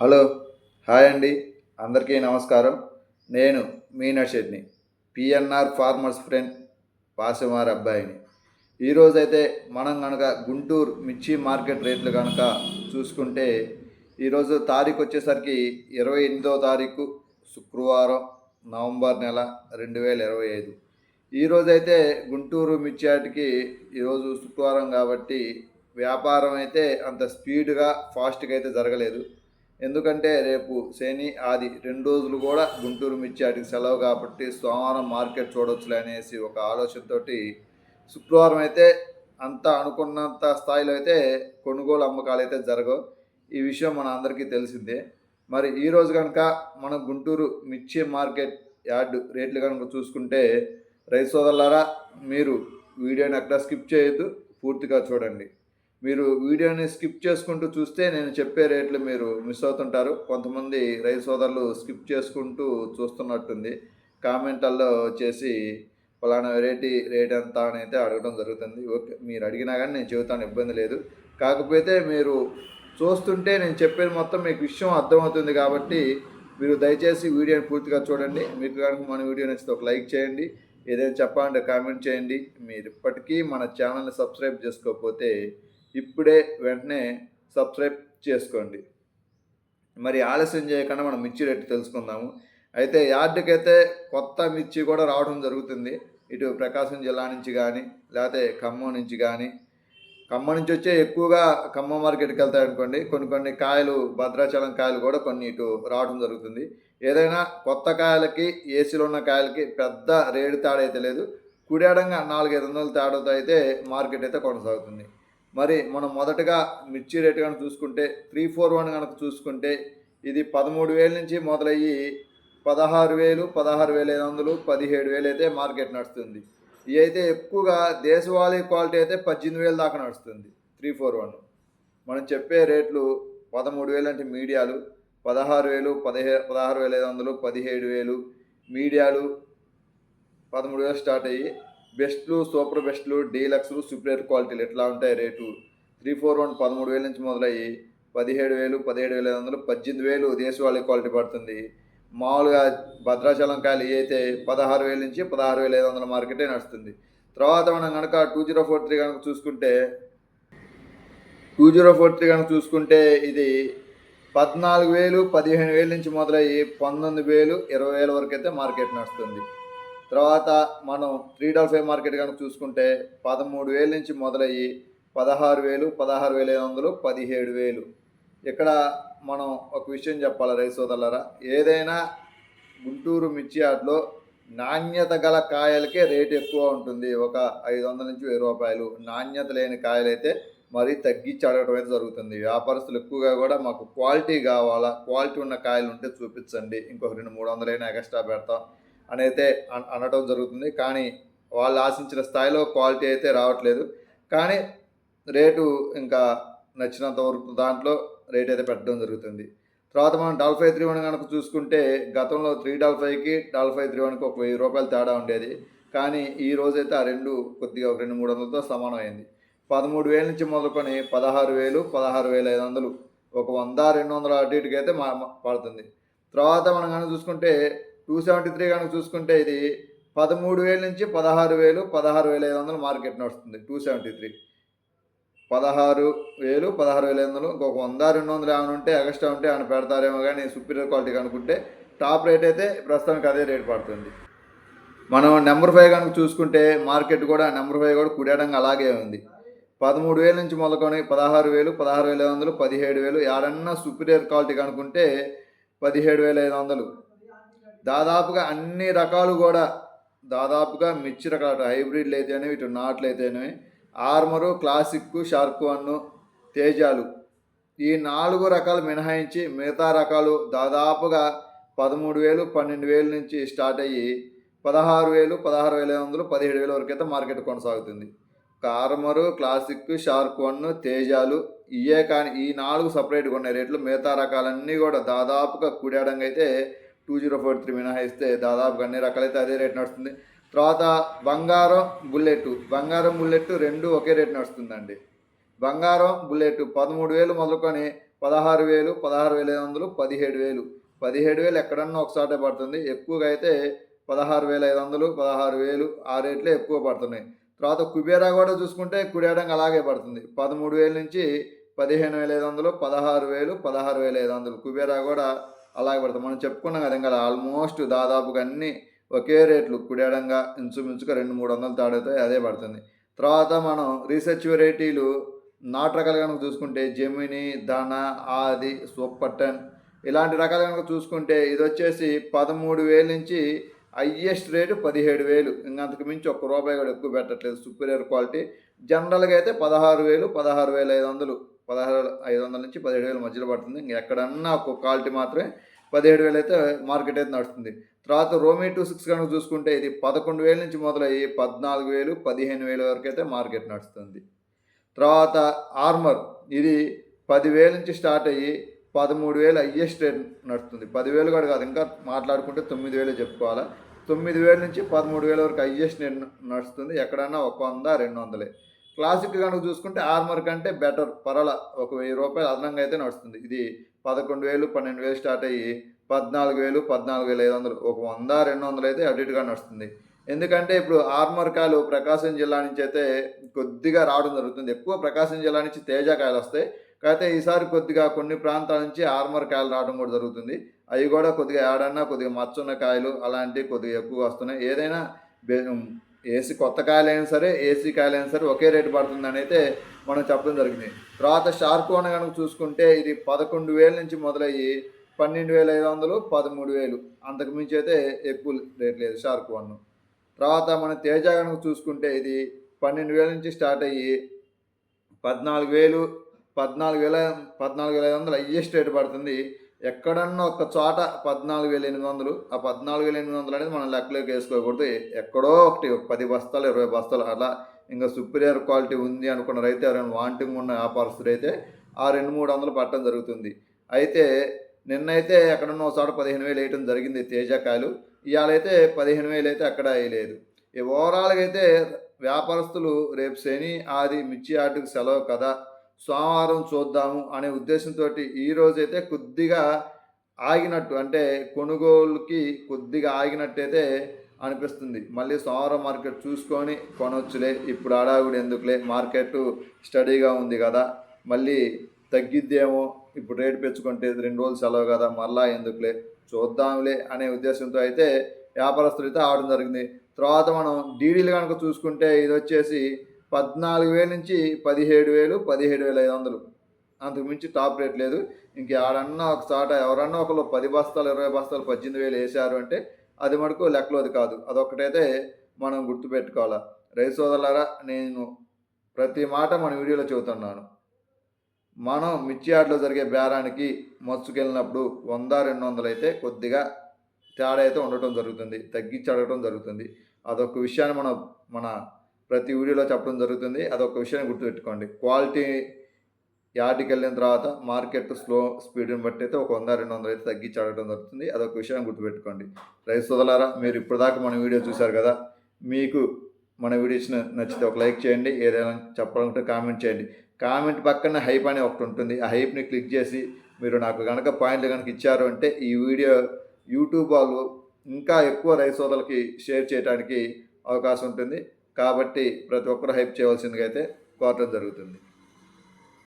Hello hi అండి. అందరికీ నమస్కారం. నేను మీనాషెడ్ని P N R farmers friend పాసిమార్ అబ్బాయిని. ఈరోజైతే మనం కనుక గుంటూరు మిర్చి మార్కెట్ రేట్లు కనుక చూసుకుంటే ఈరోజు తారీఖు వచ్చేసరికి ఇరవై ఎనిమిదో తారీఖు శుక్రవారం నవంబర్ నెల రెండు వేల ఇరవై ఐదు. ఈరోజైతే గుంటూరు మిర్చాటికి ఈరోజు శుక్రవారం కాబట్టి వ్యాపారం అయితే అంత స్పీడ్గా ఫాస్ట్గా అయితే జరగలేదు. ఎందుకంటే రేపు శని ఆది రెండు రోజులు కూడా గుంటూరు మిర్చాటికి సెలవు కాబట్టి సోమవారం మార్కెట్ చూడొచ్చులే అనేసి ఒక ఆలోచనతోటి శుక్రవారం అయితే అంత అనుకున్నంత స్థాయిలో అయితే కొనుగోలు అమ్మకాలు అయితే జరగవు. ఈ విషయం మన అందరికీ తెలిసిందే. మరి ఈరోజు కనుక మన గుంటూరు మిర్చి మార్కెట్ యార్డ్ రేట్లు కనుక చూసుకుంటే రైతు సోదరులారా మీరు వీడియోని అక్కడ స్కిప్ చేయొద్దు పూర్తిగా చూడండి. మీరు వీడియోని స్కిప్ చేసుకుంటూ చూస్తే నేను చెప్పే రేట్లు మీరు మిస్ అవుతుంటారు. కొంతమంది రైతు సోదరులు స్కిప్ చేసుకుంటూ చూస్తున్నట్టుంది. కామెంట్లలో వచ్చేసి ఫలానా వెరైటీ రేట్ ఎంత అని అయితే అడగడం జరుగుతుంది. ఓకే మీరు అడిగినా కానీ నేను చెబుతాను ఇబ్బంది లేదు. కాకపోతే మీరు చూస్తుంటే నేను చెప్పేది మొత్తం మీకు విషయం అర్థమవుతుంది కాబట్టి మీరు దయచేసి వీడియోని పూర్తిగా చూడండి. మీకు కనుక మన వీడియో నచ్చితే ఒక లైక్ చేయండి. ఏదైనా చెప్పాలంటే కామెంట్ చేయండి. మీరు ఇప్పటికీ మన ఛానల్ని సబ్స్క్రైబ్ చేసుకోకపోతే ఇప్పుడే వెంటనే సబ్స్క్రైబ్ చేసుకోండి. మరి ఆలస్యం చేయకుండా మనం మిర్చి రేటు తెలుసుకుందాము. అయితే యార్డుకి అయితే కొత్త మిర్చి కూడా రావడం జరుగుతుంది. ఇటు ప్రకాశం జిల్లా నుంచి కానీ లేకపోతే ఖమ్మం నుంచి కానీ ఖమ్మం నుంచి వచ్చే ఎక్కువగా ఖమ్మం మార్కెట్కి వెళ్తాయి అనుకోండి కొన్ని కొన్ని కాయలు భద్రాచలం కాయలు కూడా కొన్ని ఇటు రావడం జరుగుతుంది. ఏదైనా కొత్త కాయలకి ఏసీలో ఉన్న కాయలకి పెద్ద రేటు తేడా అయితే లేదు. కుడేడంగా నాలుగైదు వందల తేడాతో అయితే మార్కెట్ అయితే కొనసాగుతుంది. మరి మనం మొదటగా మిర్చి రేటు కనుక చూసుకుంటే త్రీ ఫోర్ వన్ కనుక చూసుకుంటే ఇది పదమూడు వేల నుంచి మొదలయ్యి పదహారు వేలు పదహారు వేల ఐదు వందలు పదిహేడు వేలు అయితే మార్కెట్ నడుస్తుంది. ఇవి అయితే ఎక్కువగా దేశవాళీ క్వాలిటీ అయితే పద్దెనిమిది వేలు దాకా నడుస్తుంది త్రీ ఫోర్ వన్. మనం చెప్పే రేట్లు పదమూడు వేలు అంటే మీడియాలు పదహారు వేలు పదిహే పదహారు వేల ఐదు వందలు పదిహేడు వేలు మీడియాలు పదమూడు వేలు స్టార్ట్ అయ్యి బెస్ట్లు సూపర్ బెస్ట్లు డీలక్స్లు సుపీరియర్ క్వాలిటీలు ఎట్లా ఉంటాయి రేటు? త్రీ ఫోర్ వన్ పదమూడు వేల నుంచి మొదలయ్యి పదిహేడు వేలు పదిహేడు వేల ఐదు వందలు పద్దెనిమిది వేలు దేశవాళీ క్వాలిటీ పడుతుంది. మామూలుగా భద్రాచలం కాయలు అయితే పదహారు వేల నుంచి పదహారు వేల ఐదు వందల మార్కెటే నడుస్తుంది. తర్వాత మనం కనుక టూ జీరో ఫోర్ త్రీ కనుక చూసుకుంటే టూ జీరో ఫోర్ త్రీ కనుక చూసుకుంటే ఇది పద్నాలుగు వేలు పదిహేను వేల నుంచి మొదలయ్యి పంతొమ్మిది వేలు ఇరవై వేల వరకు అయితే మార్కెట్ నడుస్తుంది. తర్వాత మనం త్రీ డబల్ ఫైవ్ మార్కెట్ కనుక చూసుకుంటే పదమూడు వేల నుంచి మొదలయ్యి పదహారు వేలు పదహారు వేల ఐదు వందలు పదిహేడు వేలు. ఇక్కడ మనం ఒక విషయం చెప్పాలి రైతు సోదరులరా? ఏదైనా గుంటూరు మిర్చి నాణ్యత గల కాయలకే రేట్ ఎక్కువ ఉంటుంది. ఒక ఐదు వందల నుంచి వెయ్యి రూపాయలు. నాణ్యత లేని కాయలైతే మరీ తగ్గించి అడగడం అయితే జరుగుతుంది. వ్యాపారస్తులు ఎక్కువగా కూడా మాకు క్వాలిటీ కావాలా క్వాలిటీ ఉన్న కాయలు ఉంటే చూపించండి. ఇంకొక రెండు మూడు వందలైనా ఎక్స్ట్రా పెడతాం. అని అయితే అనడం జరుగుతుంది. కానీ వాళ్ళు ఆశించిన స్థాయిలో క్వాలిటీ అయితే రావట్లేదు. కానీ రేటు ఇంకా నచ్చినంత వరకు దాంట్లో రేట్ అయితే పెట్టడం జరుగుతుంది. తర్వాత మనం డల్ ఫైవ్ త్రీ వన్ కనుక చూసుకుంటే గతంలో త్రీ డల్ ఫైవ్కి డల్ ఫైవ్ త్రీ వన్కి ఒక వెయ్యి రూపాయలు తేడా ఉండేది. కానీ ఈ రోజైతే ఆ రెండు కొద్దిగా ఒక రెండు మూడు వందలతో సమానం అయింది. పదమూడు వేల నుంచి మొదలుకొని పదహారు వేలు పదహారు వేల ఐదు వందలు ఒక వంద రెండు వందల అటు ఇటుకైతే మా మా- పడుతుంది. తర్వాత మనం కనుక చూసుకుంటే టూ సెవెంటీ త్రీ కనుక చూసుకుంటే ఇది పదమూడు వేల నుంచి పదహారు వేలు పదహారు వేల ఐదు వందలు మార్కెట్ నడుస్తుంది టూ సెవెంటీ త్రీ. పదహారు వేలు పదహారు వేల ఐదు వందలు ఇంకొక వంద రెండు వందలు ఏమైనా ఉంటే ఎక్స్ట్రా ఉంటే ఆయన పెడతారేమో కానీ సుపీరియర్ క్వాలిటీ కనుక్కుంటే టాప్ రేట్ అయితే ప్రస్తుతానికి అదే రేట్ పడుతుంది. మనం నెంబర్ ఫైవ్ కనుక చూసుకుంటే మార్కెట్ కూడా నెంబర్ ఫైవ్ కూడా కుడేయడంగా అలాగే ఉంది. పదమూడు వేల నుంచి మొదలుకొని పదహారు వేలు పదహారు వేల ఐదు వందలు పదిహేడు వేలు ఏడన్నా సుపీరియర్ క్వాలిటీ కనుక్కుంటే పదిహేడు వేల ఐదు వందలు. దాదాపుగా అన్ని రకాలు కూడా దాదాపుగా మిర్చి రకాలు హైబ్రిడ్లు అయితేనేవి ఇటు నాట్లు అయితేనేవి ఆర్మరు క్లాసిక్ షార్క్ వన్ తేజాలు. ఈ నాలుగు రకాలు మినహాయించి మిగతా రకాలు దాదాపుగా పదమూడు వేలు పన్నెండు వేలు నుంచి స్టార్ట్ అయ్యి పదహారు వేలు పదహారు వేల ఐదు వందలు పదిహేడు వేల వరకు అయితే మార్కెట్ కొనసాగుతుంది. కార్మరు క్లాసిక్ షార్క్ వన్ తేజాలు ఇయే కానీ ఈ నాలుగు సపరేట్గా ఉన్నాయి రేట్లు మిగతా రకాలన్నీ కూడా దాదాపుగా కూడేయడంగా అయితే టూ జీరో ఫోర్ త్రీ మినహాయిస్తే దాదాపుగా అన్ని రకాలైతే అదే రేట్ నడుస్తుంది. తర్వాత బంగారం బుల్లెట్ బంగారం బుల్లెట్ రెండు ఒకే రేట్ నడుస్తుందండి. బంగారం బుల్లెట్ పదమూడు వేలు మొదలుకొని పదహారు వేలు పదహారు వేల ఐదు వందలు పదిహేడు వేలు. పదిహేడు వేలు ఎక్కడన్నా ఒకసారి పడుతుంది. ఎక్కువగా అయితే పదహారు వేల ఐదు వందలు పదహారు వేలు ఆ రేట్లే ఎక్కువ పడుతున్నాయి. తర్వాత కుబేరా కూడా చూసుకుంటే కుడేయడానికి అలాగే పడుతుంది. పదమూడు వేల నుంచి పదిహేను వేల ఐదు వందలు పదహారు వేలు పదహారు వేల ఐదు వందలు. కుబేరా కూడా అలాగే పడతాం. మనం చెప్పుకున్నాం కదా ఇంకా ఆల్మోస్ట్ దాదాపుగా అన్ని ఒకే రేట్లు కుడేడంగా ఇంచుమించుగా రెండు మూడు వందలు తాడైతే అదే పడుతుంది. తర్వాత మనం రీసెర్చ్ వెరైటీలు నాటు రకాలు కనుక చూసుకుంటే జమిని ధన ఆది సూపర్టన్ ఇలాంటి రకాలు కనుక చూసుకుంటే ఇది వచ్చేసి పదమూడు వేల నుంచి హయ్యెస్ట్ రేటు పదిహేడు వేలు. ఇంకంతకు మించి ఒక్క రూపాయి కూడా ఎక్కువ పెట్టట్లేదు. సుపీరియర్ క్వాలిటీ జనరల్గా అయితే పదహారు వేలు పదహారు వేల ఐదు వందలు. పదహారు ఐదు వందల నుంచి పదిహేడు వేల మధ్యలో పడుతుంది. ఇంకా ఎక్కడన్నా ఒక క్వాలిటీ మాత్రమే పదిహేడు వేలు అయితే మార్కెట్ అయితే నడుస్తుంది. తర్వాత రోమీ టూ సిక్స్ కనుక చూసుకుంటే ఇది పదకొండు వేల నుంచి మొదలయ్యి పద్నాలుగు వేలు పదిహేను వేల వరకు అయితే మార్కెట్ నడుస్తుంది. తర్వాత ఆర్మర్ ఇది పదివేల నుంచి స్టార్ట్ అయ్యి పదమూడు వేలు హయ్యెస్ట్ రేట్ నడుస్తుంది. పదివేలు కూడా కాదు ఇంకా మాట్లాడుకుంటే తొమ్మిది వేలు చెప్పుకోవాలా. తొమ్మిది వేల నుంచి పదమూడు వేల వరకు హయ్యెస్ట్ రేట్ నడుస్తుంది. ఎక్కడన్నా ఒక వంద రెండు వందలే. క్లాసిక్ కనుక చూసుకుంటే ఆర్మర్ కంటే బెటర్. పరల ఒక వెయ్యి రూపాయలు అదనంగా అయితే నడుస్తుంది. ఇది పదకొండు వేలు పన్నెండు వేలు స్టార్ట్ అయ్యి పద్నాలుగు వేలు పద్నాలుగు వేల ఐదు వందలు ఒక వంద రెండు వందలు అయితే అటు ఇటుగా నడుస్తుంది. ఎందుకంటే ఇప్పుడు ఆర్మర్ కాయలు ప్రకాశం జిల్లా నుంచి అయితే కొద్దిగా రావడం జరుగుతుంది. ఎక్కువ ప్రకాశం జిల్లా నుంచి తేజ కాయలు వస్తాయి. కాకపోతే ఈసారి కొద్దిగా కొన్ని ప్రాంతాల నుంచి ఆర్మర్ కాయలు రావడం కూడా జరుగుతుంది. అవి కూడా కొద్దిగా ఏడన్నా కొద్దిగా మచ్చున్న కాయలు అలాంటివి కొద్దిగా ఎక్కువ వస్తున్నాయి. ఏదైనా ఏసీ కొత్త కాయలైనా సరే ఏసీ కాయలైనా సరే ఒకే రేటు పడుతుందని అయితే మనం చెప్పడం జరిగింది. తర్వాత షార్క్ వన్ కనుక చూసుకుంటే ఇది పదకొండు వేల నుంచి మొదలయ్యి పన్నెండు వేల ఐదు వందలు పదమూడు వేలు. అంతకు మించి అయితే ఎక్కువ రేట్ లేదు షార్క్ వన్ తర్వాత మన తేజ కనుక చూసుకుంటే ఇది పన్నెండు వేల నుంచి స్టార్ట్ అయ్యి పద్నాలుగు వేలు పద్నాలుగు వేల పద్నాలుగు వేల ఐదు వందలు హయ్యెస్ట్ రేటు పడుతుంది. ఎక్కడన్నా ఒక చోట పద్నాలుగు వేల ఎనిమిది వందలు ఆ పద్నాలుగు వేల ఎనిమిది వందలు అనేది మనం లెక్కలోకి వేసుకోకూడదు. ఎక్కడో ఒకటి పది బస్తాలు ఇరవై బస్తాలు అలా ఇంకా సుపీరియర్ క్వాలిటీ ఉంది అనుకున్న రైతు ఎవరైనా వాంటింగ్ ఉన్న వ్యాపారస్తులు అయితే ఆ రెండు మూడు వందలు పట్టడం జరుగుతుంది. అయితే నిన్నైతే ఎక్కడన్నా ఒక చోట పదిహేను వేలు వేయటం జరిగింది తేజకాయలు. ఇవాళ అయితే పదిహేను వేలు అయితే అక్కడ వేయలేదు. ఈ ఓవరాల్గా అయితే వ్యాపారస్తులు రేపు శని ఆది మిర్చి ఆటకు సెలవు కదా. సోమవారం చూద్దాము అనే ఉద్దేశంతో ఈ రోజైతే కొద్దిగా ఆగినట్టు అంటే కొనుగోలుకి కొద్దిగా ఆగినట్టయితే అనిపిస్తుంది. మళ్ళీ సోమవారం మార్కెట్ చూసుకొని కొనవచ్చులే ఇప్పుడు అడాగుడు ఎందుకులే? మార్కెట్ స్టడీగా ఉంది కదా. మళ్ళీ తగ్గిద్దేమో? ఇప్పుడు రేటు పెంచుకుంటే రెండు రోజులు సెలవు కదా. మళ్ళా ఎందుకులే? చూద్దాంలే అనే ఉద్దేశంతో అయితే వ్యాపారస్తులు అయితే ఆడడం జరిగింది. తర్వాత మనం డీడీలు కనుక చూసుకుంటే ఇది వచ్చేసి పద్నాలుగు వేల నుంచి పదిహేడు వేలు పదిహేడు వేల ఐదు వందలు. అంతకు మించి టాప్ రేట్ లేదు. ఇంక ఆడన్నా ఒక చాట ఎవరన్నా ఒకరు పది బస్తాలు ఇరవై బస్తాలు పద్దెనిమిది వేలు వేసారు అంటే అది మటుకు లెక్కలోది కాదు. అదొక్కటైతే మనం గుర్తుపెట్టుకోవాలా. రైతు సోదరులారా నేను ప్రతి మాట మన వీడియోలో చెబుతున్నాను. మనం మిర్చి ఆటలో జరిగే బేరానికి మచ్చుకెళ్ళినప్పుడు వంద రెండు వందలు అయితే కొద్దిగా తేడా అయితే ఉండటం జరుగుతుంది తగ్గించి అడగటం జరుగుతుంది. అదొక విషయాన్ని మనం మన ప్రతి వీడియోలో చెప్పడం జరుగుతుంది. అదొక విషయాన్ని గుర్తుపెట్టుకోండి. క్వాలిటీ యార్డ్కి వెళ్ళిన తర్వాత మార్కెట్ స్లో స్పీడ్ని బట్టి అయితే ఒక వంద రెండు వందలు అయితే తగ్గించి అడగడం జరుగుతుంది. అదొక విషయాన్ని గుర్తుపెట్టుకోండి. రైతు సోదలారా మీరు ఇప్పటిదాకా మన వీడియో చూశారు కదా మీకు మన వీడియోస్ నచ్చితే ఒక లైక్ చేయండి. ఏదైనా చెప్పాలంటే కామెంట్ చేయండి. కామెంట్ పక్కన హైప్ అనే ఒకటి ఉంటుంది. ఆ హైప్ని క్లిక్ చేసి మీరు నాకు కనుక పాయింట్లు కనుక ఇచ్చారు అంటే ఈ వీడియో యూట్యూబ్ వాళ్ళు ఇంకా ఎక్కువ రైతు సోదరులకి షేర్ చేయడానికి అవకాశం ఉంటుంది. కాబట్టి ప్రతి ఒక్కరు హైప్ చేయవలసిందిగా అయితే కోరటం జరుగుతుంది.